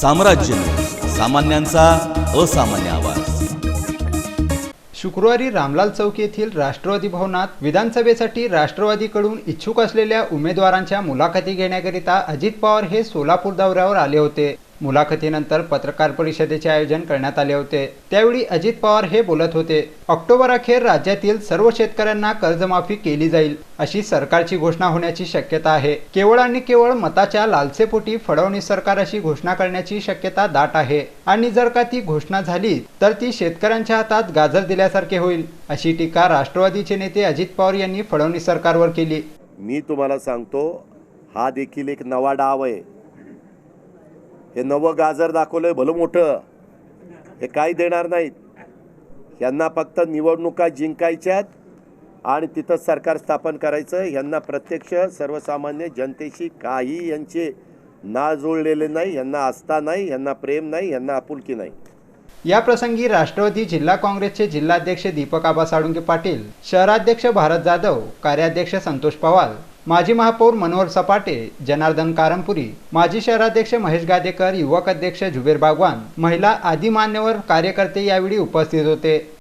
साम्राज्य सामान्यांचा असामान्य आवाज. शुक्रवारी रामलाल चौक येथील राष्ट्रवादी भवनात विधानसभेसाठी राष्ट्रवादीकडून इच्छुक असलेल्या उमेदवारांच्या मुलाखती घेण्याकरिता अजित पवार हे सोलापूर दौऱ्यावर आले होते. मुलाखतीनंतर पत्रकार परिषदेचे आयोजन करण्यात आले होते. त्यावेळी अजित पवार हे बोलत होते ऑक्टोबर अखेर राज्यातील सर्व शेतकऱ्यांना कर्जमाफी केली जाईल अशी सरकारची घोषणा होण्याची शक्यता आहे. केवळ आणि केवळ मताच्या लालसेपोटी फडणवीस सरकार अशी घोषणा करण्याची शक्यता दाट आहे. आणि जर का ती घोषणा झाली तर ती शेतकऱ्यांच्या हातात गाजर दिल्यासारखे होईल अशी टीका राष्ट्रवादीचे नेते अजित पवार यांनी फडणवीस सरकारवर केली. मी तुम्हाला सांगतो हा देखील एक नवा डाव आहे. हे नवं गाजर दाखवलं आहे भलं मोठं. हे काही देणार नाहीत. यांना फक्त निवडणुका जिंकायच्यात आणि तिथं सरकार स्थापन करायचं. यांना प्रत्यक्ष सर्वसामान्य जनतेशी काही यांचे ना जुळलेले नाही. यांना आस्था नाही यांना प्रेम नाही यांना आपुलकी नाही. या प्रसंगी राष्ट्रवादी जिल्हा काँग्रेसचे जिल्हाध्यक्ष दीपक आबा साळुंके पाटील शहराध्यक्ष भारत जाधव कार्याध्यक्ष संतोष पवार माजी महापौर मनोहर सपाटे जनार्दन कारंपुरी माजी शहराध्यक्ष महेश गादेकर युवक अध्यक्ष जुबेर बागवान महिला आदी मान्यवर कार्यकर्ते यावेळी उपस्थित होते.